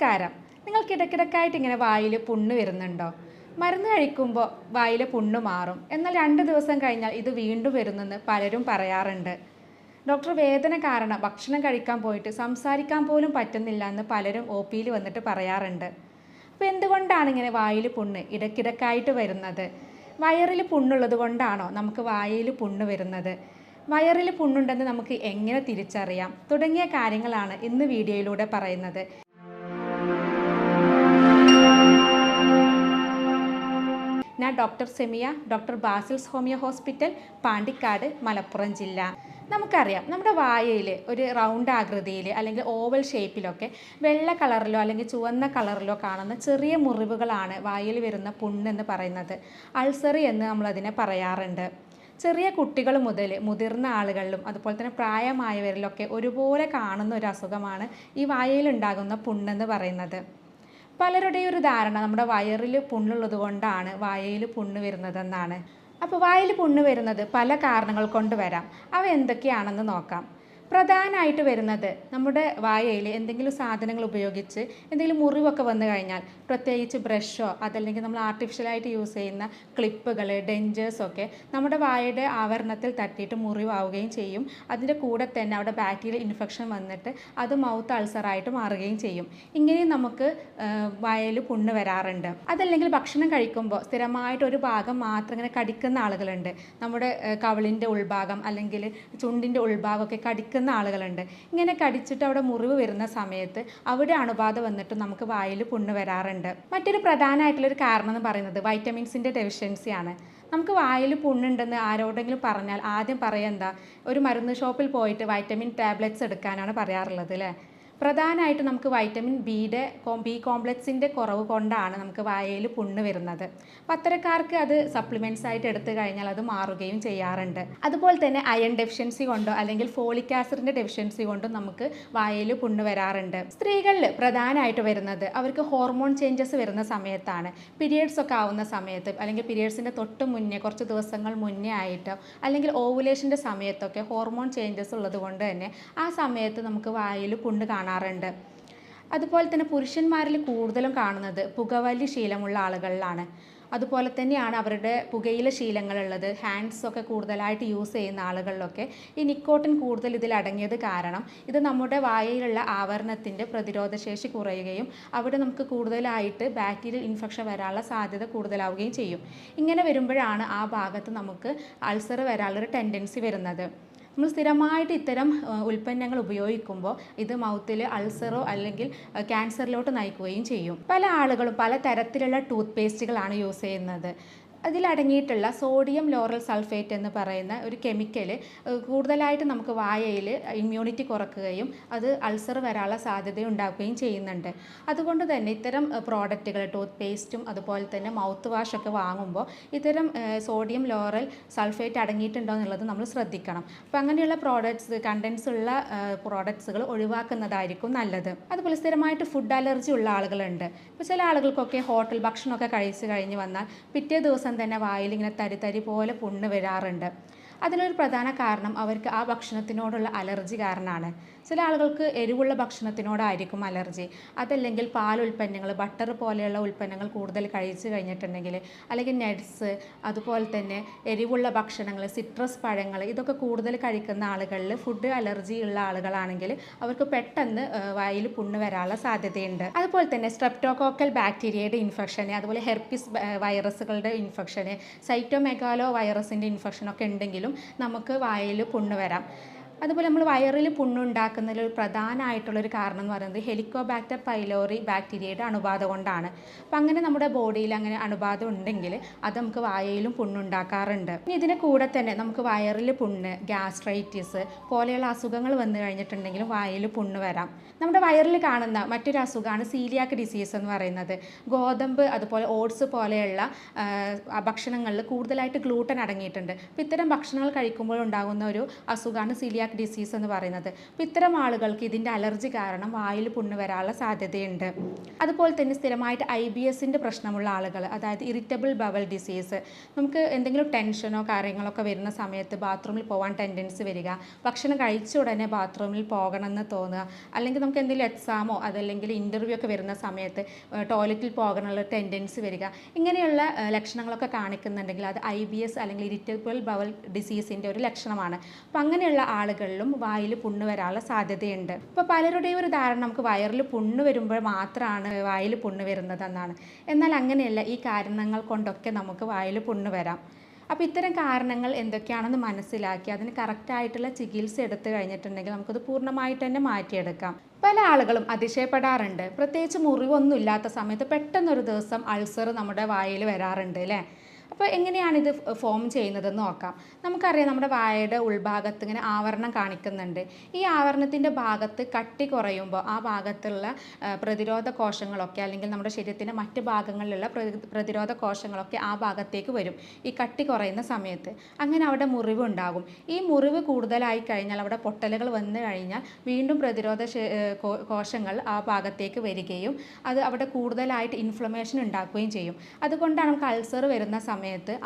നമസ്കാരം. നിങ്ങൾക്ക് ഇടയ്ക്കിടയ്ക്കായിട്ട് ഇങ്ങനെ വായിൽ പുണ്ണ് വരുന്നുണ്ടോ? മരുന്ന് കഴിക്കുമ്പോൾ വായിലെ പുണ്ണ് മാറും. എന്നാൽ രണ്ട് ദിവസം കഴിഞ്ഞാൽ ഇത് വീണ്ടും വരുന്നെന്ന് പലരും പറയാറുണ്ട്. ഡോക്ടർ വേദന കാരണം ഭക്ഷണം കഴിക്കാൻ പോയിട്ട് സംസാരിക്കാൻ പോലും പറ്റുന്നില്ല എന്ന് പലരും ഒ പിയിൽ വന്നിട്ട് പറയാറുണ്ട്. അപ്പോൾ എന്തുകൊണ്ടാണ് ഇങ്ങനെ വായിൽ പുണ്ണ് ഇടയ്ക്കിടയ്ക്കായിട്ട് വരുന്നത്? വയറിൽ പുണ്ണുള്ളത് കൊണ്ടാണോ നമുക്ക് വായിൽ പുണ്ണ് വരുന്നത്? വയറിൽ പുണ്ണുണ്ടെന്ന് നമുക്ക് എങ്ങനെ തിരിച്ചറിയാം? തുടങ്ങിയ കാര്യങ്ങളാണ് ഇന്ന് വീഡിയോയിലൂടെ പറയുന്നത്. ഞാൻ doctor Semiya doctor Basil's homeo hospital Pandikkad Malappuram ജില്ല. നമുക്കറിയാം നമ്മുടെ വായയിൽ ഒരു റൗണ്ട് ആകൃതിയിൽ അല്ലെങ്കിൽ ഓവൽ ഷേപ്പിലൊക്കെ വെള്ള കളറിലോ അല്ലെങ്കിൽ ചുവന്ന കളറിലോ കാണുന്ന ചെറിയ മുറിവുകളാണ് വായിൽ വരുന്ന പുണ്ണെന്ന് പറയുന്നത്. അൾസറി എന്ന് നമ്മളതിനെ പറയാറുണ്ട്. ചെറിയ കുട്ടികൾ മുതൽ മുതിർന്ന ആളുകളിലും അതുപോലെ തന്നെ പ്രായമായവരിലൊക്കെ ഒരുപോലെ കാണുന്ന ഒരു അസുഖമാണ് ഈ വായയിലുണ്ടാകുന്ന പുണ്ണെന്ന് പറയുന്നത്. പലരുടെയും ഒരു ധാരണ നമ്മുടെ വയറിൽ പുണ്ണുള്ളത് കൊണ്ടാണ് വായയിൽ പുണ്ണ് വരുന്നതെന്നാണ്. അപ്പോൾ വായിൽ പുണ്ണ് വരുന്നത് പല കാരണങ്ങൾ കൊണ്ട് വരാം. അവ എന്തൊക്കെയാണെന്ന് നോക്കാം. പ്രധാനമായിട്ട് വരുന്നത് നമ്മുടെ വായയിൽ എന്തെങ്കിലും സാധനങ്ങൾ ഉപയോഗിച്ച് എന്തെങ്കിലും മുറിവൊക്കെ വന്നു കഴിഞ്ഞാൽ പ്രത്യേകിച്ച് ബ്രഷോ അതല്ലെങ്കിൽ നമ്മൾ ആർട്ടിഫിഷ്യലായിട്ട് യൂസ് ചെയ്യുന്ന ക്ലിപ്പുകൾ ഡെഞ്ചേഴ്സൊക്കെ നമ്മുടെ വായയുടെ ആവരണത്തിൽ തട്ടിയിട്ട് മുറിവാവുകയും ചെയ്യും. അതിന്റെ കൂടെ തന്നെ അവിടെ ബാക്ടീരിയൽ ഇൻഫെക്ഷൻ വന്നിട്ട് അത് മൗത്ത് അൾസറായിട്ട് മാറുകയും ചെയ്യും. ഇങ്ങനെ നമുക്ക് വായയിൽ പുണ്ണ് വരാറുണ്ട്. അതല്ലെങ്കിൽ ഭക്ഷണം കഴിക്കുമ്പോൾ സ്ഥിരമായിട്ട് ഒരു ഭാഗം മാത്രം ഇങ്ങനെ കടിക്കുന്ന ആളുകളുണ്ട്. നമ്മുടെ കവളിന്റെ ഉൾഭാഗം അല്ലെങ്കിൽ ചുണ്ടിന്റെ ഉൾഭാഗമൊക്കെ കടിക്കുന്ന ആളുകളുണ്ട്. ഇങ്ങനെ കടിച്ചിട്ട് അവിടെ മുറിവ് വരുന്ന സമയത്ത് അവിടെ അണുബാധ വന്നിട്ട് നമുക്ക് വായിൽ പുണ്ണ് വരാറുണ്ട്. മറ്റൊരു പ്രധാനമായിട്ടുള്ളൊരു കാരണം എന്ന് പറയുന്നത് വൈറ്റമിൻസിന്റെ ഡെഫിഷ്യൻസിയാണ് നമുക്ക് വായിൽ പുണ്ണുണ്ടെന്ന് ആരോടെങ്കിലും പറഞ്ഞാൽ ആദ്യം പറയുക എന്താ? ഒരു മരുന്ന് ഷോപ്പിൽ പോയിട്ട് വൈറ്റമിൻ ടാബ്ലറ്റ്സ് എടുക്കാനാണ് പറയാറുള്ളത് അല്ലേ? പ്രധാനമായിട്ട് നമുക്ക് വൈറ്റമിൻ ബിയുടെ ബി കോംപ്ലക്സിന്റെ കുറവ് കൊണ്ടാണ് നമുക്ക് വായയിൽ പുണ്ണ് വരുന്നത്. അപ്പം അത്തരക്കാർക്ക് അത് സപ്ലിമെന്റ്സ് ആയിട്ട് എടുത്തു കഴിഞ്ഞാൽ അത് മാറുകയും ചെയ്യാറുണ്ട്. അതുപോലെ തന്നെ അയൺ ഡെഫിഷ്യൻസി കൊണ്ടോ അല്ലെങ്കിൽ ഫോളിക് ആസിഡിന്റെ ഡെഫിഷ്യൻസി കൊണ്ടോ നമുക്ക് വായയിൽ പുണ്ണ് വരാറുണ്ട്. സ്ത്രീകളിൽ പ്രധാനമായിട്ട് വരുന്നത് അവർക്ക് ഹോർമോൺ ചേഞ്ചസ് വരുന്ന സമയത്താണ്. പീരിയഡ്സ് ഒക്കെ ആവുന്ന സമയത്ത് അല്ലെങ്കിൽ പീരിയഡ്സിന്റെ തൊട്ട് മുന്നേ കുറച്ച് ദിവസങ്ങൾ മുന്നേ ആയിട്ടോ അല്ലെങ്കിൽ ഓവുലേഷന്റെ സമയത്തൊക്കെ ഹോർമോൺ ചേഞ്ചസ് ഉള്ളത് കൊണ്ട് തന്നെ ആ സമയത്ത് നമുക്ക് വായയിൽ പുണ്ണ് കാണാറുണ്ട്. അതുപോലെ തന്നെ പുരുഷന്മാരിൽ കൂടുതലും കാണുന്നത് പുകവലി ശീലമുള്ള ആളുകളിലാണ്. അതുപോലെ തന്നെയാണ് അവരുടെ പുകയില ശീലങ്ങളുള്ളത് ഹാൻഡ്സ് ഒക്കെ കൂടുതലായിട്ട് യൂസ് ചെയ്യുന്ന ആളുകളിലൊക്കെ ഈ നിക്കോട്ടിൻ കൂടുതൽ ഇതിൽ അടങ്ങിയത് കാരണം ഇത് നമ്മുടെ വായയിലുള്ള ആവരണത്തിന്റെ പ്രതിരോധശേഷി കുറയുകയും അവിടെ നമുക്ക് കൂടുതലായിട്ട് ബാക്ടീരിയൽ ഇൻഫെക്ഷൻ വരാനുള്ള സാധ്യത കൂടുതലാവുകയും ചെയ്യും. ഇങ്ങനെ വരുമ്പോഴാണ് ആ ഭാഗത്ത് നമുക്ക് അൾസർ വരാനുള്ളൊരു ടെൻഡൻസി വരുന്നത്. നമ്മൾ സ്ഥിരമായിട്ട് ഇത്തരം ഉൽപ്പന്നങ്ങൾ ഉപയോഗിക്കുമ്പോൾ ഇത് മൗത്തിൽ അൾസറോ അല്ലെങ്കിൽ ക്യാൻസറിലോട്ട് നയിക്കുകയും ചെയ്യും. പല ആളുകളും പല തരത്തിലുള്ള ടൂത്ത് പേസ്റ്റുകളാണ് യൂസ് ചെയ്യുന്നത്. അതിലടങ്ങിയിട്ടുള്ള സോഡിയം ലോറൽ സൾഫേറ്റ് എന്ന് പറയുന്ന ഒരു കെമിക്കൽ കൂടുതലായിട്ട് നമുക്ക് വായയിൽ ഇമ്മ്യൂണിറ്റി കുറക്കുകയും അത് അൾസർ വരാനുള്ള സാധ്യത ഉണ്ടാക്കുകയും ചെയ്യുന്നുണ്ട്. അതുകൊണ്ട് തന്നെ ഇത്തരം പ്രോഡക്റ്റുകൾ ടൂത്ത് പേസ്റ്റും അതുപോലെ തന്നെ മൗത്ത് വാഷൊക്കെ വാങ്ങുമ്പോൾ ഇത്തരം സോഡിയം ലോറൽ സൾഫേറ്റ് അടങ്ങിയിട്ടുണ്ടോ എന്നുള്ളത് നമ്മൾ ശ്രദ്ധിക്കണം. അപ്പോൾ അങ്ങനെയുള്ള പ്രോഡക്ട്സ് കണ്ടൻസ് ഉള്ള പ്രോഡക്ട്സുകൾ ഒഴിവാക്കുന്നതായിരിക്കും നല്ലത്. അതുപോലെ സ്ഥിരമായിട്ട് ഫുഡ് അലർജി ഉള്ള ആളുകളുണ്ട്. ഇപ്പോൾ ചില ആളുകൾക്കൊക്കെ ഹോട്ടൽ ഭക്ഷണമൊക്കെ കഴിച്ച് കഴിഞ്ഞ് വന്നാൽ പിറ്റേ ദിവസം തന്നെ വായിൽ ഇങ്ങനെ തരി തരി പോലെ പുണ്ണ് വരാറുണ്ട്. അതിനൊരു പ്രധാന കാരണം അവർക്ക് ആ ഭക്ഷണത്തിനോടുള്ള അലർജി കാരണമാണ്. ചില ആളുകൾക്ക് എരിവുള്ള ഭക്ഷണത്തിനോടായിരിക്കും അലർജി. അതല്ലെങ്കിൽ പാൽ ഉൽപ്പന്നങ്ങൾ ബട്ടർ പോലെയുള്ള ഉൽപ്പന്നങ്ങൾ കൂടുതൽ കഴിച്ചു കഴിഞ്ഞിട്ടുണ്ടെങ്കിൽ അല്ലെങ്കിൽ നട്ട്സ് അതുപോലെ തന്നെ എരിവുള്ള ഭക്ഷണങ്ങൾ സിട്രസ് പഴങ്ങൾ ഇതൊക്കെ കൂടുതൽ കഴിക്കുന്ന ആളുകളിൽ ഫുഡ് അലർജി ഉള്ള ആളുകളാണെങ്കിൽ അവർക്ക് പെട്ടെന്ന് വായിൽ പുണ്ണ് വരാനുള്ള സാധ്യതയുണ്ട്. അതുപോലെ തന്നെ സ്ട്രെപ്റ്റോകോക്കൽ ബാക്ടീരിയയുടെ ഇൻഫെക്ഷന് അതുപോലെ ഹെർപ്പിസ് വൈറസുകളുടെ ഇൻഫെക്ഷന് സൈറ്റോമെഗാലോ വൈറസിന്റെ ഇൻഫെക്ഷനൊക്കെ ഉണ്ടെങ്കിലും നമുക്ക് വായിൽ പുണ്ണ് വരാം. അതുപോലെ നമ്മൾ വയറിൽ പുണ്ണുണ്ടാക്കുന്നതിൽ ഒരു പ്രധാനമായിട്ടുള്ളൊരു കാരണം എന്ന് പറയുന്നത് ഹെലിക്കോബാക്ടർ പൈലോറി ബാക്ടീരിയയുടെ അണുബാധ കൊണ്ടാണ്. അപ്പം അങ്ങനെ നമ്മുടെ ബോഡിയിൽ അങ്ങനെ അണുബാധ ഉണ്ടെങ്കിൽ അത് നമുക്ക് വായയിലും പുണ്ണുണ്ടാക്കാറുണ്ട് ഇനി ഇതിന് കൂടെ തന്നെ നമുക്ക് വയറിൽ പുണ്ണ് ഗ്യാസ്ട്രൈറ്റിസ് പോലെയുള്ള അസുഖങ്ങൾ വന്നു കഴിഞ്ഞിട്ടുണ്ടെങ്കിലും വായയിൽ പുണ്ണ് വരാം. നമ്മുടെ വയറിൽ കാണുന്ന മറ്റൊരു അസുഖമാണ് സീലിയാക്ക് ഡിസീസ് എന്ന് പറയുന്നത്. ഗോതമ്പ് അതുപോലെ ഓട്സ് പോലെയുള്ള ഭക്ഷണങ്ങളിൽ കൂടുതലായിട്ട് ഗ്ലൂട്ടൻ അടങ്ങിയിട്ടുണ്ട്. അപ്പോൾ ഇത്തരം ഭക്ഷണങ്ങൾ കഴിക്കുമ്പോൾ ഉണ്ടാകുന്ന ഒരു അസുഖമാണ് സീലിയാക്ക് ഡിസീസ് എന്ന് പറയുന്നത്. അപ്പോൾ ഇത്തരം ആളുകൾക്ക് ഇതിന്റെ അലർജി കാരണം വായിൽ പുണ്ണ് വരാനുള്ള സാധ്യതയുണ്ട്. അതുപോലെ തന്നെ സ്ഥിരമായിട്ട് ഐ ബി എസിന്റെ പ്രശ്നമുള്ള ആളുകൾ അതായത് ഇറിറ്റബിൾ ബവൽ ഡിസീസ് നമുക്ക് എന്തെങ്കിലും ടെൻഷനോ കാര്യങ്ങളൊക്കെ വരുന്ന സമയത്ത് ബാത്റൂമിൽ പോകാൻ ടെൻഡൻസി വരിക ഭക്ഷണം കഴിച്ച ഉടനെ ബാത്റൂമിൽ പോകണമെന്ന് തോന്നുക അല്ലെങ്കിൽ നമുക്ക് എന്തെങ്കിലും എക്സാമോ അതല്ലെങ്കിൽ ഇന്റർവ്യൂ ഒക്കെ വരുന്ന സമയത്ത് ടോയ്ലറ്റിൽ പോകാനുള്ള ടെൻഡൻസി വരിക ഇങ്ങനെയുള്ള ലക്ഷണങ്ങളൊക്കെ കാണിക്കുന്നുണ്ടെങ്കിൽ അത് ഐ ബി എസ് അല്ലെങ്കിൽ ഇരിറ്റബിൾ ബവൽ ഡിസീസിന്റെ ഒരു ലക്ഷണമാണ്. അപ്പോൾ അങ്ങനെയുള്ള ആളുകളിലും വായിൽ പുണ്ണ് വരാനുള്ള സാധ്യതയുണ്ട്. ഇപ്പോൾ പലരുടെയും ഒരു ധാരണ നമുക്ക് വയറിൽ പുണ്ണ് വരുമ്പോൾ മാത്രമാണ് വായിൽ പുണ്ണ് വരുന്നതെന്നാണ്. എന്നാൽ അങ്ങനെയല്ല ഈ കാരണങ്ങൾ കൊണ്ടൊക്കെ നമുക്ക് വായിൽ പുണ്ണ് വരാം. അപ്പോൾ ഇത്തരം കാരണങ്ങൾ എന്തൊക്കെയാണെന്ന് മനസ്സിലാക്കി അതിന് കറക്റ്റായിട്ടുള്ള ചികിത്സ എടുത്തു കഴിഞ്ഞിട്ടുണ്ടെങ്കിൽ നമുക്കത് പൂർണമായിട്ട് തന്നെ മാറ്റിയെടുക്കാം. പല ആളുകളും അതിശയപ്പെടാറുണ്ട്. പ്രത്യേകിച്ച് മുറിവൊന്നും ഇല്ലാത്ത സമയത്ത് പെട്ടെന്നൊരു ദിവസം അൾസർ നമ്മുടെ വായിൽ വരാറുണ്ട് അല്ലേ? അപ്പോൾ എങ്ങനെയാണ് ഇത് ഫോം ചെയ്യുന്നതെന്ന് നോക്കാം. നമുക്കറിയാം നമ്മുടെ വായയുടെ ഉൾഭാഗത്ത് ഇങ്ങനെ ആവരണം കാണിക്കുന്നുണ്ട്. ഈ ആവരണത്തിന്റെ ഭാഗത്ത് കട്ടി കുറയുമ്പോൾ ആ ഭാഗത്തുള്ള പ്രതിരോധ കോശങ്ങളൊക്കെ അല്ലെങ്കിൽ നമ്മുടെ ശരീരത്തിന്റെ മറ്റ് ഭാഗങ്ങളിലുള്ള പ്രതി- പ്രതിരോധ കോശങ്ങളൊക്കെ ആ ഭാഗത്തേക്ക് വരും. ഈ കട്ടി കുറയുന്ന സമയത്ത്. അങ്ങനെ അവിടെ മുറിവ് ഉണ്ടാകും. ഈ മുറിവ് കൂടുതലായി കഴിഞ്ഞാൽ അവിടെ പൊട്ടലുകൾ വന്നു കഴിഞ്ഞാൽ വീണ്ടും പ്രതിരോധ കോശങ്ങൾ ആ ഭാഗത്തേക്ക് വരികയും അത് അവിടെ കൂടുതലായിട്ട് ഇൻഫ്ലമേഷൻ ഉണ്ടാക്കുകയും ചെയ്യും. അതുകൊണ്ടാണ് നമുക്ക് അൾസർ വരുന്ന സമയത്ത്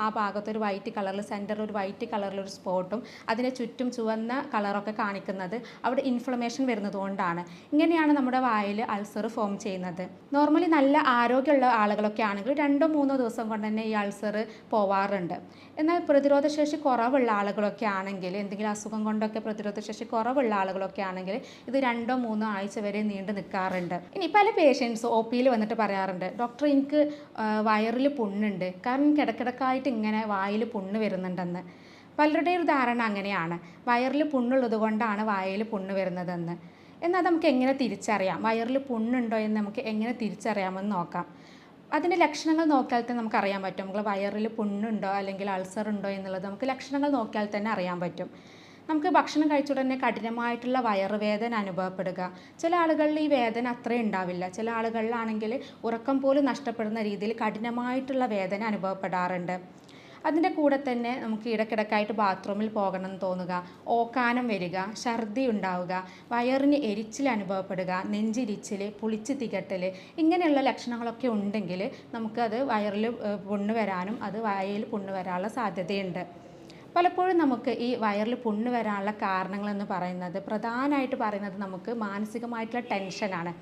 ആ ഭാഗത്ത് ഒരു വൈറ്റ് കളറിൽ സെന്ററിൽ ഒരു വൈറ്റ് കളറിൽ ഒരു സ്പോട്ടും അതിന് ചുറ്റും ചുവന്ന കളറൊക്കെ കാണിക്കുന്നത് അവിടെ ഇൻഫ്ലമേഷൻ വരുന്നതുകൊണ്ടാണ് ഇങ്ങനെയാണ് നമ്മുടെ വായിൽ അൾസർ ഫോം ചെയ്യുന്നത്. നോർമലി നല്ല ആരോഗ്യമുള്ള ആളുകളൊക്കെ ആണെങ്കിൽ രണ്ടോ മൂന്നോ ദിവസം കൊണ്ട് തന്നെ ഈ അൾസർ പോവാറുണ്ട്. എന്നാൽ പ്രതിരോധശേഷി കുറവുള്ള ആളുകളൊക്കെ ആണെങ്കിൽ എന്തെങ്കിലും അസുഖം കൊണ്ടൊക്കെ പ്രതിരോധശേഷി കുറവുള്ള ആളുകളൊക്കെ ആണെങ്കിൽ ഇത് രണ്ടോ മൂന്നോ ആഴ്ച വരെ നീണ്ടു നിൽക്കാറുണ്ട്. ഇനി പല പേഷ്യൻസ് ഒ പിയിൽ വന്നിട്ട് പറയാറുണ്ട് ഡോക്ടർ എനിക്ക് വയറിൽ പുണ്ണുണ്ട്. കാരണം എനിക്ക് ഇടയ്ക്കിടക്കായിട്ട് ഇങ്ങനെ വായിൽ പുണ്ണ് വരുന്നുണ്ടെന്ന്. പലരുടെയും ഒരു ധാരണ അങ്ങനെയാണ്. വയറിൽ പുണ്ണുള്ളത് കൊണ്ടാണ് വായിൽ പുണ്ണ് വരുന്നതെന്ന്. എന്നാൽ നമുക്ക് എങ്ങനെ തിരിച്ചറിയാം? വയറിൽ പുണ്ണുണ്ടോ എന്ന് നമുക്ക് എങ്ങനെ തിരിച്ചറിയാമെന്ന് നോക്കാം. അതിന്റെ ലക്ഷണങ്ങൾ നോക്കിയാൽ തന്നെ നമുക്ക് അറിയാൻ പറ്റും. നമുക്ക് വയറിൽ പുണ്ണുണ്ടോ അല്ലെങ്കിൽ അൾസർ ഉണ്ടോ എന്നുള്ളത് നമുക്ക് ലക്ഷണങ്ങൾ നോക്കിയാൽ തന്നെ അറിയാൻ പറ്റും. നമുക്ക് ഭക്ഷണം കഴിച്ച ഉടനെ കഠിനമായിട്ടുള്ള വയറുവേദന അനുഭവപ്പെടുക. ചില ആളുകളിൽ ഈ വേദന അത്രയും ഉണ്ടാവില്ല. ചില ആളുകളിലാണെങ്കിൽ ഉറക്കം പോലും നഷ്ടപ്പെടുന്ന രീതിയിൽ കഠിനമായിട്ടുള്ള വേദന അനുഭവപ്പെടാറുണ്ട്. അതിന്റെ കൂടെ തന്നെ നമുക്ക് ഇടക്കിടക്കായിട്ട് ബാത്റൂമിൽ പോകണം എന്ന് തോന്നുക. ഓക്കാനം വരിക ഛർദി ഉണ്ടാവുക വയറിന് എരിച്ചിൽ അനുഭവപ്പെടുക നെഞ്ചിരിച്ചിൽ പുളിച്ച് തികട്ടൽ ഇങ്ങനെയുള്ള ലക്ഷണങ്ങളൊക്കെ ഉണ്ടെങ്കിൽ നമുക്കത് വയറിൽ പുണ്ണ് വരാനും അത് വായയിൽ പുണ്ണ് വരാനുള്ള സാധ്യതയുണ്ട്. പലപ്പോഴും നമുക്ക് ഈ വയറിൽ പുണ്ണ് വരാനുള്ള കാരണങ്ങളെന്ന് പറയുന്നത് പ്രധാനമായിട്ട് പറയുന്നത് നമുക്ക് മാനസികമായിട്ടുള്ള ടെൻഷനാണ്.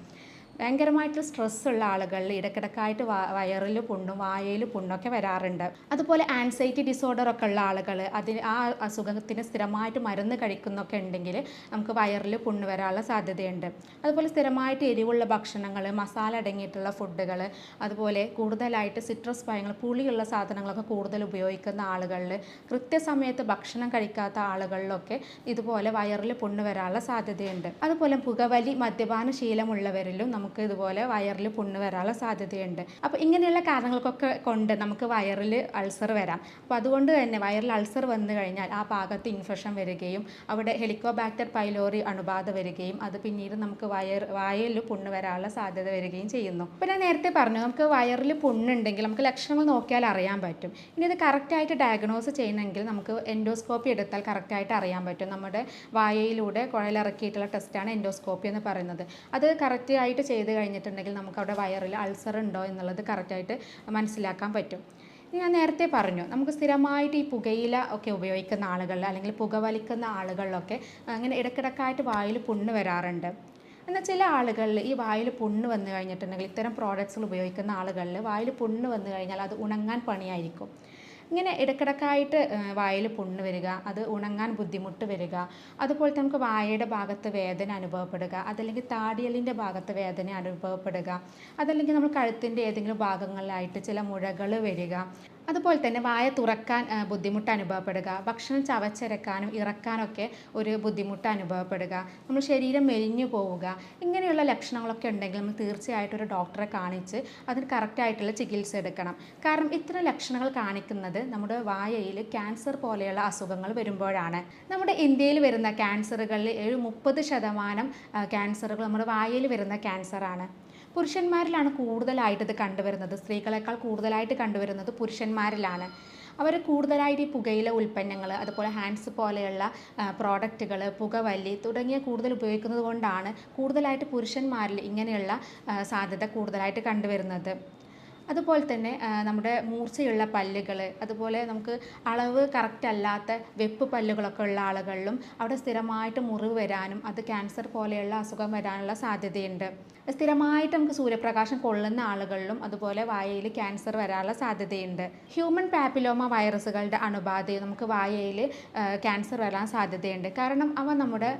ഭയങ്കരമായിട്ട് സ്ട്രെസ് ഉള്ള ആളുകളിൽ ഇടക്കിടക്കായിട്ട് വയറിൽ പുണ്ണും വായയിൽ പുണ്ണൊക്കെ വരാറുണ്ട്. അതുപോലെ ആൻസൈറ്റി ഡിസോർഡർ ഒക്കെ ഉള്ള ആളുകൾ അതിന് ആ അസുഖത്തിന് സ്ഥിരമായിട്ട് മരുന്ന് കഴിക്കുന്നൊക്കെ ഉണ്ടെങ്കിൽ നമുക്ക് വയറിൽ പുണ്ണ് വരാനുള്ള സാധ്യതയുണ്ട്. അതുപോലെ സ്ഥിരമായിട്ട് എരിവുള്ള ഭക്ഷണങ്ങൾ മസാല അടങ്ങിയിട്ടുള്ള ഫുഡുകൾ അതുപോലെ കൂടുതലായിട്ട് സിട്രസ് പഴങ്ങൾ പുളിയുള്ള സാധനങ്ങളൊക്കെ കൂടുതൽ ഉപയോഗിക്കുന്ന ആളുകളിൽ കൃത്യസമയത്ത് ഭക്ഷണം കഴിക്കാത്ത ആളുകളിലൊക്കെ ഇതുപോലെ വയറിൽ പുണ്ണ് വരാനുള്ള സാധ്യതയുണ്ട്. അതുപോലെ പുകവലി മദ്യപാന ശീലമുള്ളവരിലും നമുക്ക് ഇതുപോലെ വയറിൽ പുണ്ണ് വരാനുള്ള സാധ്യതയുണ്ട്. അപ്പോൾ ഇങ്ങനെയുള്ള കാരണങ്ങൾക്കൊക്കെ കൊണ്ട് നമുക്ക് വയറിൽ അൾസർ വരാം. അപ്പോൾ അതുകൊണ്ട് തന്നെ വയറിൽ അൾസർ വന്നു കഴിഞ്ഞാൽ ആ ഭാഗത്ത് ഇൻഫെക്ഷൻ വരികയും അവിടെ ഹെലിക്കോബാക്ടർ പൈലോറി അണുബാധ വരികയും അത് പിന്നീട് നമുക്ക് വയർ വായയിൽ പുണ്ണ് വരാനുള്ള സാധ്യത വരികയും ചെയ്യുന്നു. അപ്പോൾ ഞാൻ നേരത്തെ പറഞ്ഞു നമുക്ക് വയറിൽ പുണ്ണുണ്ടെങ്കിൽ നമുക്ക് ലക്ഷണങ്ങൾ നോക്കിയാൽ അറിയാൻ പറ്റും. ഇനി ഇത് കറക്റ്റായിട്ട് ഡയഗ്നോസ് ചെയ്യണമെങ്കിൽ നമുക്ക് എൻഡോസ്കോപ്പി എടുത്താൽ കറക്റ്റായിട്ട് അറിയാൻ പറ്റും. നമ്മുടെ വായയിലൂടെ കുഴലിറക്കിയിട്ടുള്ള ടെസ്റ്റാണ് എൻഡോസ്കോപ്പി എന്ന് പറയുന്നത്. അത് കറക്റ്റായിട്ട് ചെയ്ത് കഴിഞ്ഞിട്ടുണ്ടെങ്കിൽ നമുക്ക് അവിടെ വയറിൽ അൾസർ ഉണ്ടോ എന്നുള്ളത് കറക്റ്റായിട്ട് മനസ്സിലാക്കാൻ പറ്റും. ഞാൻ നേരത്തെ പറഞ്ഞു നമുക്ക് സ്ഥിരമായിട്ട് ഈ പുകയില ഒക്കെ ഉപയോഗിക്കുന്ന ആളുകൾ അല്ലെങ്കിൽ പുക വലിക്കുന്ന ആളുകളിലൊക്കെ അങ്ങനെ ഇടക്കിടക്കായിട്ട് വായിൽ പുണ്ണ് വരാറുണ്ട്. എന്നാൽ ചില ആളുകളിൽ ഈ വായിൽ പുണ്ണ് വന്നു കഴിഞ്ഞിട്ടുണ്ടെങ്കിൽ ഇത്തരം പ്രോഡക്ട്സുകൾ ഉപയോഗിക്കുന്ന ആളുകളിൽ വായിൽ പുണ്ണ് വന്നു കഴിഞ്ഞാൽ അത് ഉണങ്ങാൻ പണിയായിരിക്കും. ഇങ്ങനെ ഇടക്കിടക്കായിട്ട് വായിൽ പുണ്ണ് വരിക അത് ഉണങ്ങാൻ ബുദ്ധിമുട്ട് വരിക അതുപോലെ നമുക്ക് വായയുടെ ഭാഗത്ത് വേദന അനുഭവപ്പെടുക അതല്ലെങ്കിൽ താടിയലിന്റെ ഭാഗത്ത് വേദന അനുഭവപ്പെടുക അതല്ലെങ്കിൽ നമ്മൾ കഴുത്തിന്റെ ഏതെങ്കിലും ഭാഗങ്ങളിലായിട്ട് ചില മുഴകൾ വരിക. അതുപോലെ തന്നെ വായ തുറക്കാൻ ബുദ്ധിമുട്ട് അനുഭവപ്പെടുക ഭക്ഷണം ചവച്ചിരക്കാനും ഇറക്കാനൊക്കെ ഒരു ബുദ്ധിമുട്ട് അനുഭവപ്പെടുക നമ്മൾ ശരീരം മെലിഞ്ഞു പോവുക ഇങ്ങനെയുള്ള ലക്ഷണങ്ങളൊക്കെ ഉണ്ടെങ്കിൽ നമ്മൾ തീർച്ചയായിട്ടും ഒരു ഡോക്ടറെ കാണിച്ച് അതിന് കറക്റ്റായിട്ടുള്ള ചികിത്സ എടുക്കണം. കാരണം ഇത്തരം ലക്ഷണങ്ങൾ കാണിക്കുന്നത് നമ്മുടെ വായയിൽ ക്യാൻസർ പോലെയുള്ള അസുഖങ്ങൾ വരുമ്പോഴാണ്. നമ്മുടെ ഇന്ത്യയിൽ വരുന്ന ക്യാൻസറുകളിൽ ഒരു മുപ്പത് ശതമാനം ക്യാൻസറുകൾ നമ്മുടെ വായയിൽ വരുന്ന ക്യാൻസറാണ് പുരുഷന്മാരിലാണ് കൂടുതലായിട്ട് ഇത് കണ്ടുവരുന്നത്. സ്ത്രീകളെക്കാൾ കൂടുതലായിട്ട് കണ്ടുവരുന്നത് പുരുഷന്മാരിലാണ്. അവർ കൂടുതലായിട്ട് ഈ പുകയില ഉൽപ്പന്നങ്ങൾ അതുപോലെ ഹാൻഡ്സ് പോലെയുള്ള പ്രോഡക്റ്റുകൾ പുകവല്ലി തുടങ്ങിയ കൂടുതൽ ഉപയോഗിക്കുന്നത് കൊണ്ടാണ് കൂടുതലായിട്ട് പുരുഷന്മാരിൽ ഇങ്ങനെയുള്ള സാധ്യത കൂടുതലായിട്ട് കണ്ടുവരുന്നത്. അതുപോലെ തന്നെ നമ്മുടെ മൂർച്ചയുള്ള പല്ലുകൾ അതുപോലെ നമുക്ക് അളവ് കറക്റ്റ് അല്ലാത്ത വെപ്പ് പല്ലുകളൊക്കെ ഉള്ള ആളുകളിലും അവിടെ സ്ഥിരമായിട്ട് മുറിവ് വരാനും അത് ക്യാൻസർ പോലെയുള്ള അസുഖം വരാനുള്ള സാധ്യതയുണ്ട്. സ്ഥിരമായിട്ട് നമുക്ക് സൂര്യപ്രകാശം കൊള്ളുന്ന ആളുകളിലും അതുപോലെ വായയിൽ ക്യാൻസർ വരാനുള്ള സാധ്യതയുണ്ട്. ഹ്യൂമൻ പാപ്പിലോമ വൈറസുകളുടെ അണുബാധയും നമുക്ക് വായയിൽ ക്യാൻസർ വരാൻ സാധ്യതയുണ്ട്. കാരണം അവ നമ്മുടെ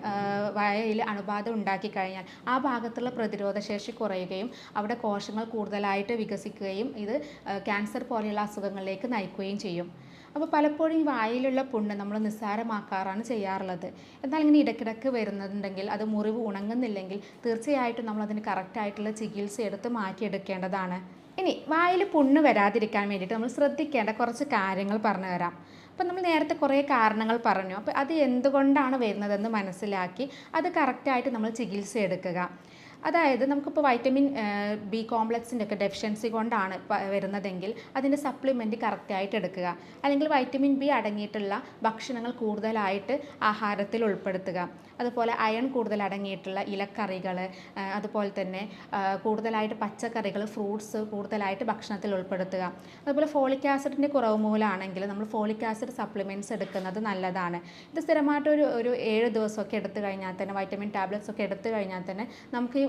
വായയിൽ അണുബാധ ഉണ്ടാക്കി കഴിഞ്ഞാൽ ആ ഭാഗത്തുള്ള പ്രതിരോധശേഷി കുറയുകയും അവിടെ കോശങ്ങൾ കൂടുതലായിട്ട് വികസിക്കുകയും ഇത് ആ, ക്യാൻസർ പോലെയുള്ള അസുഖങ്ങളിലേക്ക് നയിക്കുകയും ചെയ്യും. അപ്പോൾ പലപ്പോഴും ഈ വായിലുള്ള പുണ്ണ് നമ്മൾ നിസ്സാരമാക്കാറാണ് ചെയ്യാറുള്ളത്. എന്നാൽ ഇങ്ങനെ ഇടയ്ക്കിടയ്ക്ക് വരുന്നുണ്ടെങ്കിൽ അത് മുറിവ് ഉണങ്ങുന്നില്ലെങ്കിൽ തീർച്ചയായിട്ടും നമ്മൾ അതിന് കറക്റ്റായിട്ടുള്ള ചികിത്സ എടുത്ത് മാറ്റിയെടുക്കേണ്ടതാണ്. ഇനി വായിൽ പുണ്ണ് വരാതിരിക്കാൻ വേണ്ടിയിട്ട് നമ്മൾ ശ്രദ്ധിക്കേണ്ട കുറച്ച് കാര്യങ്ങൾ പറഞ്ഞു തരാം. അപ്പം നമ്മൾ നേരത്തെ കുറേ കാരണങ്ങൾ പറഞ്ഞു. അപ്പോൾ അത് എന്തുകൊണ്ടാണ് വരുന്നതെന്ന് മനസ്സിലാക്കി അത് കറക്റ്റായിട്ട് നമ്മൾ ചികിത്സ എടുക്കുക. അതായത് നമുക്കിപ്പോൾ വൈറ്റമിൻ ബി കോംപ്ലക്സിന്റെ ഒക്കെ ഡെഫിഷ്യൻസി കൊണ്ടാണ് വരുന്നതെങ്കിൽ അതിന്റെ സപ്ലിമെന്റ് കറക്റ്റായിട്ട് എടുക്കുക. അല്ലെങ്കിൽ വൈറ്റമിൻ ബി അടങ്ങിയിട്ടുള്ള ഭക്ഷണങ്ങൾ കൂടുതലായിട്ട് ആഹാരത്തിൽ ഉൾപ്പെടുത്തുക. അതുപോലെ അയൺ കൂടുതൽ അടങ്ങിയിട്ടുള്ള ഇലക്കറികൾ അതുപോലെ തന്നെ കൂടുതലായിട്ട് പച്ചക്കറികൾ ഫ്രൂട്ട്സ് കൂടുതലായിട്ട് ഭക്ഷണത്തിൽ ഉൾപ്പെടുത്തുക. അതുപോലെ ഫോളിക് ആസിഡിന്റെ കുറവ് മൂലമാണെങ്കിൽ നമ്മൾ ഫോളിക് ആസിഡ് സപ്ലിമെന്റ്സ് എടുക്കുന്നത് നല്ലതാണ്. ഇത് സ്ഥിരമായിട്ട് ഒരു ഒരു ഏഴ് ദിവസമൊക്കെ എടുത്തു കഴിഞ്ഞാൽ തന്നെ വൈറ്റമിൻ ടാബ്ലറ്റ്സ് ഒക്കെ എടുത്തു കഴിഞ്ഞാൽ തന്നെ നമുക്ക്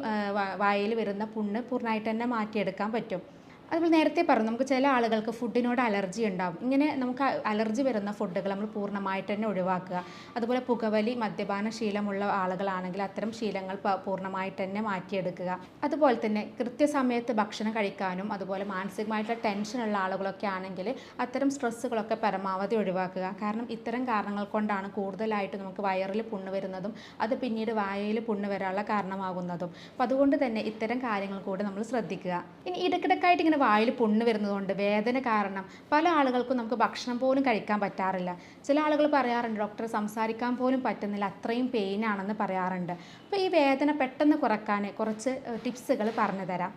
വായിൽ വരുന്ന പുണ്ണ് പൂർണമായിട്ട് തന്നെ മാറ്റിയെടുക്കാൻ പറ്റും. അതുപോലെ നേരത്തെ പറഞ്ഞു നമുക്ക് ചില ആളുകൾക്ക് ഫുഡിനോട് അലർജി ഉണ്ടാവും. ഇങ്ങനെ നമുക്ക് അലർജി വരുന്ന ഫുഡുകൾ നമ്മൾ പൂർണമായിട്ട് തന്നെ ഒഴിവാക്കുക. അതുപോലെ പുകവലി മദ്യപാന ശീലമുള്ള ആളുകളാണെങ്കിൽ അത്തരം ശീലങ്ങൾ പൂർണമായിട്ട് തന്നെ മാറ്റിയെടുക്കുക. അതുപോലെ തന്നെ കൃത്യസമയത്ത് ഭക്ഷണം കഴിക്കാനും അതുപോലെ മാനസികമായിട്ടുള്ള ടെൻഷനുള്ള ആളുകളൊക്കെ ആണെങ്കിൽ അത്തരം സ്ട്രെസ്സുകളൊക്കെ പരമാവധി ഒഴിവാക്കുക. കാരണം ഇത്തരം കാരണങ്ങൾ കൊണ്ടാണ് കൂടുതലായിട്ട് നമുക്ക് വയറിൽ പുണ്ണ് വരുന്നതും അത് പിന്നീട് വായയിൽ പുണ്ണ് വരാനുള്ള കാരണമാകുന്നതും. അപ്പോൾ അതുകൊണ്ട് തന്നെ ഇത്തരം കാര്യങ്ങൾ കൂടെ നമ്മൾ ശ്രദ്ധിക്കുക. ഇനി ഇടയ്ക്കിടയ്ക്കായിട്ട് ഇങ്ങനെ വായിൽ പുണ്ണ് വരുന്നതുകൊണ്ട് വേദന കാരണം പല ആളുകൾക്കും നമുക്ക് ഭക്ഷണം പോലും കഴിക്കാൻ പറ്റാറില്ല. ചില ആളുകൾ പറയാറുണ്ട് ഡോക്ടർ സംസാരിക്കാൻ പോലും പറ്റുന്നില്ല. അത്രയും പെയിൻ ആണെന്ന് പറയാറുണ്ട്. അപ്പോൾ ഈ വേദന പെട്ടെന്ന് കുറയ്ക്കാൻ കുറച്ച് ടിപ്സുകൾ പറഞ്ഞു തരാം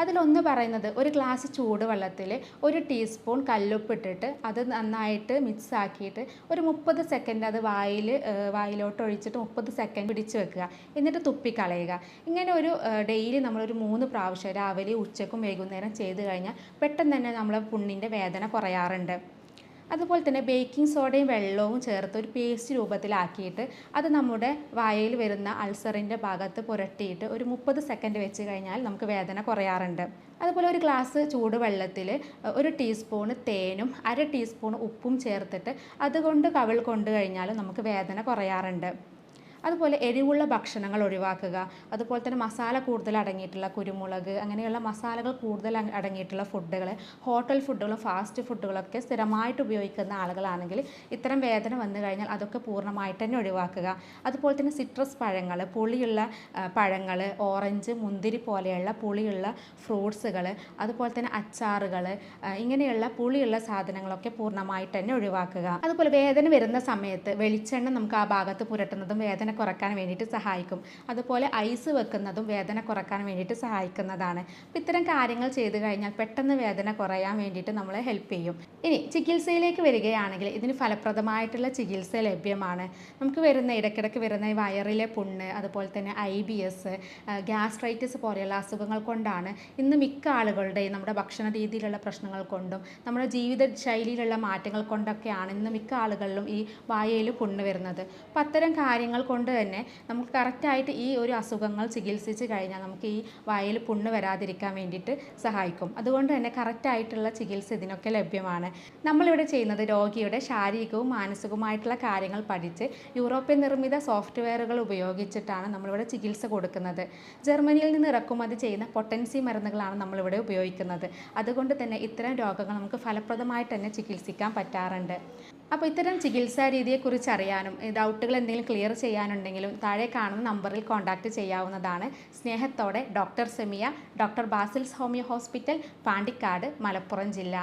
അതിലൊന്ന് പറയുന്നത് ഒരു ഗ്ലാസ് ചൂടുവെള്ളത്തിൽ ഒരു ടീസ്പൂൺ കല്ലുപ്പിട്ടിട്ട് അത് നന്നായിട്ട് മിക്സ് ആക്കിയിട്ട് ഒരു മുപ്പത് സെക്കൻഡ് അത് വായിൽ വായിലോട്ട് ഒഴിച്ചിട്ട് മുപ്പത് സെക്കൻഡ് പിടിച്ച് വെക്കുക. എന്നിട്ട് തുപ്പിക്കളയുക ഇങ്ങനെ ഒരു ഡെയിലി നമ്മളൊരു മൂന്ന് പ്രാവശ്യം രാവിലെ ഉച്ചക്കും വൈകുന്നേരം ചെയ്ത് കഴിഞ്ഞാൽ പെട്ടെന്ന് തന്നെ നമ്മളെ പുണ്ണിന്റെ വേദന കുറയാറുണ്ട്. അതുപോലെ തന്നെ ബേക്കിംഗ് സോഡയും വെള്ളവും ചേർത്ത് ഒരു പേസ്റ്റ് രൂപത്തിലാക്കിയിട്ട് അത് നമ്മുടെ വായയിൽ വരുന്ന അൾസറിന്റെ ഭാഗത്ത് പുരട്ടിയിട്ട് ഒരു മുപ്പത് സെക്കൻഡ് വെച്ച് കഴിഞ്ഞാൽ നമുക്ക് വേദന കുറയാറുണ്ട്. അതുപോലെ ഒരു ഗ്ലാസ് ചൂടുവെള്ളത്തിൽ ഒരു ടീസ്പൂൺ തേനും അര ടീസ്പൂൺ ഉപ്പും ചേർത്തിട്ട് അതുകൊണ്ട് കവിൾ കൊണ്ടു കഴിഞ്ഞാൽ നമുക്ക് വേദന കുറയാറുണ്ട്. അതുപോലെ എരിവുള്ള ഭക്ഷണങ്ങൾ ഒഴിവാക്കുക. അതുപോലെ തന്നെ മസാല കൂടുതൽ അടങ്ങിയിട്ടുള്ള കുരുമുളക് അങ്ങനെയുള്ള മസാലകൾ കൂടുതൽ അടങ്ങിയിട്ടുള്ള ഫുഡുകൾ ഹോട്ടൽ ഫുഡുകളും ഫാസ്റ്റ് ഫുഡുകളൊക്കെ സ്ഥിരമായിട്ട് ഉപയോഗിക്കുന്ന ആളുകളാണെങ്കിൽ ഇത്തരം വേദന വന്നു കഴിഞ്ഞാൽ അതൊക്കെ പൂർണമായിട്ട് തന്നെ ഒഴിവാക്കുക. അതുപോലെ തന്നെ സിട്രസ് പഴങ്ങൾ പുളിയുള്ള പഴങ്ങൾ ഓറഞ്ച് മുന്തിരി പോലെയുള്ള പുളിയുള്ള ഫ്രൂട്ട്സുകൾ അതുപോലെ തന്നെ അച്ചാറുകൾ ഇങ്ങനെയുള്ള പുളിയുള്ള സാധനങ്ങളൊക്കെ പൂർണമായിട്ട് തന്നെ ഒഴിവാക്കുക. അതുപോലെ വേദന വരുന്ന സമയത്ത് വെളിച്ചെണ്ണ നമുക്ക് ആ ഭാഗത്ത് പുരട്ടുന്നതും വേദന കുറയ്ക്കാൻ വേണ്ടിയിട്ട് സഹായിക്കും. അതുപോലെ ഐസ് വെക്കുന്നതും വേദന കുറയ്ക്കാൻ വേണ്ടിയിട്ട് സഹായിക്കുന്നതാണ്. അപ്പോൾ ഇത്തരം കാര്യങ്ങൾ ചെയ്തു കഴിഞ്ഞാൽ പെട്ടെന്ന് വേദന കുറയാൻ വേണ്ടിയിട്ട് നമ്മളെ ഹെൽപ്പ് ചെയ്യും. ഇനി ചികിത്സയിലേക്ക് വരികയാണെങ്കിൽ ഇതിന് ഫലപ്രദമായിട്ടുള്ള ചികിത്സ ലഭ്യമാണ്. നമുക്ക് വരുന്ന ഇടയ്ക്കിടയ്ക്ക് വരുന്ന വയറിലെ പുണ്ണ് അതുപോലെ തന്നെ ഐ ബി എസ് ഗ്യാസ്ട്രൈറ്റിസ് പോലെയുള്ള അസുഖങ്ങൾ കൊണ്ടാണ് ഇന്ന് മിക്ക ആളുകളുടെയും നമ്മുടെ ഭക്ഷണ രീതിയിലുള്ള പ്രശ്നങ്ങൾ കൊണ്ടും നമ്മുടെ ജീവിത ശൈലിയിലുള്ള മാറ്റങ്ങൾ കൊണ്ടൊക്കെയാണ് ഇന്ന് മിക്ക ആളുകളിലും ഈ വായയിൽ പുണ്ണ് വരുന്നത്. അപ്പോൾ അത്തരം കാര്യങ്ങൾ തന്നെ നമുക്ക് കറക്റ്റായിട്ട് ഈ ഒരു അസുഖങ്ങൾ ചികിത്സിച്ച് കഴിഞ്ഞാൽ നമുക്ക് ഈ വായിൽ പുണ്ണ് വരാതിരിക്കാൻ വേണ്ടിയിട്ട് സഹായിക്കും. അതുകൊണ്ട് തന്നെ കറക്റ്റായിട്ടുള്ള ചികിത്സ ഇതിനൊക്കെ ലഭ്യമാണ്. നമ്മളിവിടെ ചെയ്യുന്നത് രോഗിയുടെ ശാരീരികവും മാനസികവുമായിട്ടുള്ള കാര്യങ്ങൾ പഠിച്ച് യൂറോപ്യൻ നിർമ്മിത സോഫ്റ്റ്വെയറുകൾ ഉപയോഗിച്ചിട്ടാണ് നമ്മളിവിടെ ചികിത്സ കൊടുക്കുന്നത്. ജർമ്മനിയിൽ നിന്ന് ഇറക്കുമതി ചെയ്യുന്ന പൊട്ടൻസി മരുന്നുകളാണ് നമ്മളിവിടെ ഉപയോഗിക്കുന്നത്. അതുകൊണ്ട് തന്നെ ഇത്തരം രോഗങ്ങൾ നമുക്ക് ഫലപ്രദമായിട്ട് തന്നെ ചികിത്സിക്കാൻ പറ്റാറുണ്ട്. അപ്പോൾ ഇത്തരം ചികിത്സാ രീതിയെക്കുറിച്ച് അറിയാനും ഡൗട്ടുകൾ എന്തെങ്കിലും ക്ലിയർ ചെയ്യാനുണ്ടെങ്കിലും താഴെ കാണുന്ന നമ്പറിൽ കോൺടാക്റ്റ് ചെയ്യാവുന്നതാണ്. സ്നേഹത്തോടെ doctor Semiya doctor Basil's homeo hospital Pandikkad Malappuram ജില്ല.